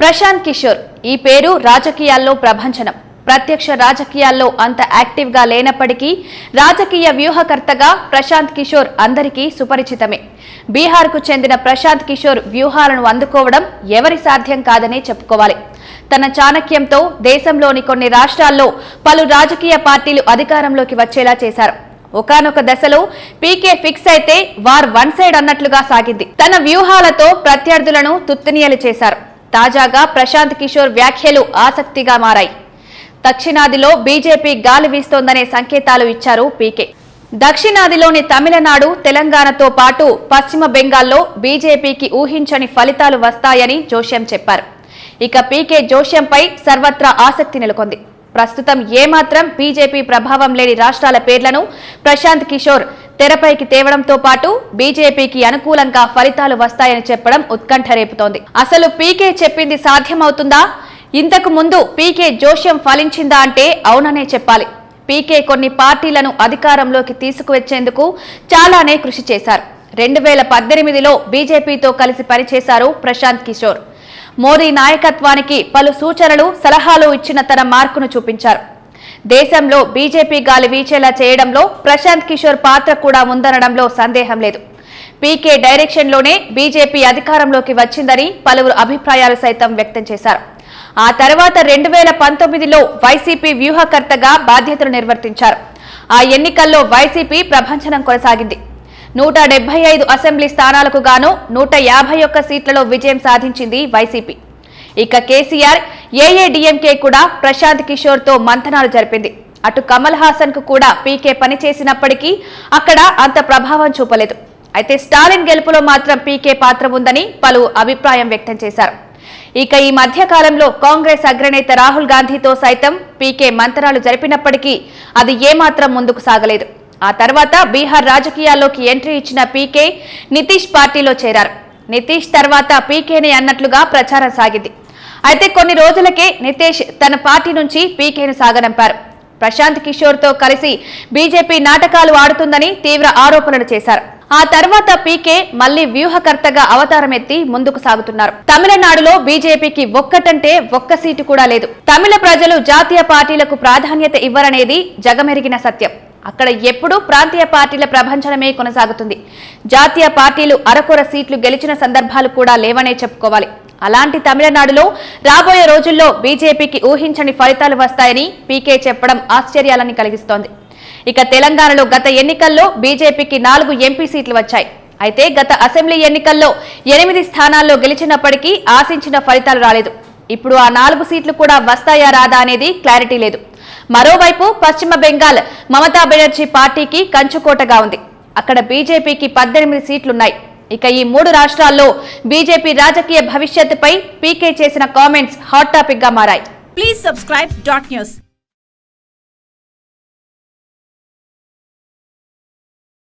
ప్రశాంత్ కిషోర్ ఈ పేరు రాజకీయాల్లో ప్రభంచనం ప్రత్యక్ష రాజకీయాల్లో అంత యాక్టివ్గా లేనప్పటికీ రాజకీయ వ్యూహకర్తగా ప్రశాంత్ కిషోర్ అందరికీ సుపరిచితమే. బీహార్కు చెందిన ప్రశాంత్ కిషోర్ వ్యూహాలను అందుకోవడం ఎవరి సాధ్యం కాదనే చెప్పుకోవాలి. తన చాణక్యంతో దేశంలోని కొన్ని రాష్ట్రాల్లో పలు రాజకీయ పార్టీలు అధికారంలోకి వచ్చేలా చేశారు. ఒకానొక దశలో పీకే ఫిక్స్ అయితే వార్ వన్ సైడ్ అన్నట్లుగా సాగింది. తన వ్యూహాలతో ప్రత్యర్థులను తుత్తినియలు చేశారు. తాజాగా ప్రశాంత్ కిషోర్ వ్యాఖ్యలు ఆసక్తిగా మారాయి. దక్షిణాదిలో బీజేపీ గాలి వీస్తోందనే సంకేతాలు ఇచ్చారు పీకే. దక్షిణాదిలోని తమిళనాడు తెలంగాణతో పాటు పశ్చిమ బెంగాల్లో బీజేపీకి ఊహించని ఫలితాలు వస్తాయని జోష్యం చెప్పారు. ఇక పీకే జోష్యంపై సర్వత్రా ఆసక్తి నెలకొంది. ప్రస్తుతం ఏమాత్రం బీజేపీ ప్రభావం లేని రాష్ట్రాల పేర్లను ప్రశాంత్ కిషోర్ తెరపైకి తేవడంతో పాటు బీజేపీకి అనుకూలంగా ఫలితాలు వస్తాయని చెప్పడం ఉత్కంఠ రేపుతోంది. అసలు పీకే చెప్పింది సాధ్యమవుతుందా? ఇంతకు ముందు పీకే జోష్యం ఫలించిందా అంటే అవుననే చెప్పాలి. పీకే కొన్ని పార్టీలను అధికారంలోకి తీసుకువచ్చేందుకు చాలానే కృషి చేశారు. రెండు వేల పద్దెనిమిదిలో బీజేపీతో కలిసి పనిచేశారు ప్రశాంత్ కిషోర్. మోదీ నాయకత్వానికి పలు సూచనలు సలహాలు ఇచ్చిన తన మార్కును చూపించారు. దేశంలో బీజేపీ గాలి వీచేలా చేయడంలో ప్రశాంత్ కిషోర్ పాత్ర కూడా ఉందనడంలో సందేహం లేదు. పీకే డైరెక్షన్లోనే బీజేపీ అధికారంలోకి వచ్చిందని పలువురు అభిప్రాయాలు సైతం వ్యక్తం చేశారు. ఆ తర్వాత రెండు వేల పంతొమ్మిదిలో వైసీపీ వ్యూహకర్తగా బాధ్యతలు నిర్వర్తించారు. ఆ ఎన్నికల్లో వైసీపీ ప్రభంచనం కొనసాగింది. నూట డెబ్బై ఐదు అసెంబ్లీ స్థానాలకు గాను నూట యాభై ఒక్క సీట్లలో విజయం సాధించింది వైసీపీ. ఇక కేసీఆర్ ఏఏడీఎంకే కూడా ప్రశాంత్ కిషోర్తో మంథనాలు జరిపింది. అటు కమల్ హాసన్కు కూడా పీకే పనిచేసినప్పటికీ అక్కడ అంత ప్రభావం చూపలేదు. అయితే స్టాలిన్ గెలుపులో మాత్రం పీకే పాత్ర ఉందని పలు అభిప్రాయం వ్యక్తం చేశారు. ఇక ఈ మధ్య కాలంలో కాంగ్రెస్ అగ్రనేత రాహుల్ గాంధీతో సైతం పీకే మంతనాలు జరిపినప్పటికీ అది ఏమాత్రం ముందుకు సాగలేదు. ఆ తర్వాత బీహార్ రాజకీయాల్లోకి ఎంట్రీ ఇచ్చిన పీకే నితీష్ పార్టీలో చేరారు. నితీష్ తర్వాత పీకేనే అన్నట్లుగా ప్రచారం సాగింది. అయితే కొన్ని రోజులకే నితేష్ తన పార్టీ నుంచి పీకేను సాగనంపారు. ప్రశాంత్ కిషోర్తో కలిసి బీజేపీ నాటకాలు ఆడుతుందని తీవ్ర ఆరోపణలు చేశారు. ఆ తర్వాత పీకే మళ్ళీ వ్యూహకర్తగా అవతారం ఎత్తి ముందుకు సాగుతున్నారు. తమిళనాడులో బీజేపీకి ఒక్కటంటే ఒక్క సీటు కూడా లేదు. తమిళ ప్రజలు జాతీయ పార్టీలకు ప్రాధాన్యత ఇవ్వరనేది జగమెరిగిన సత్యం. అక్కడ ఎప్పుడూ ప్రాంతీయ పార్టీల ప్రభంచనమే కొనసాగుతుంది. జాతీయ పార్టీలు అరకొర సీట్లు గెలిచిన సందర్భాలు కూడా లేవనే చెప్పుకోవాలి. అలాంటి తమిళనాడులో రాబోయే రోజుల్లో బీజేపీకి ఊహించని ఫలితాలు వస్తాయని పీకే చెప్పడం ఆశ్చర్యాలని కలిగిస్తోంది. ఇక తెలంగాణలో గత ఎన్నికల్లో బీజేపీకి నాలుగు ఎంపీ సీట్లు వచ్చాయి. అయితే గత అసెంబ్లీ ఎన్నికల్లో ఎనిమిది స్థానాల్లో గెలిచినప్పటికీ ఆశించిన ఫలితాలు రాలేదు. ఇప్పుడు ఆ నాలుగు సీట్లు కూడా వస్తాయా రాదా అనేది క్లారిటీ లేదు. మరోవైపు పశ్చిమ బెంగాల్ మమతా బెనర్జీ పార్టీకి కంచుకోటగా ఉంది. అక్కడ బీజేపీకి పద్దెనిమిది సీట్లున్నాయి. ఇక ఈ మూడు రాష్ట్రాల్లో బీజేపీ రాజకీయ భవిష్యత్తుపై పీకే చేసిన కామెంట్స్ హాట్ టాపిక్గా మారాయి. Please subscribe dot news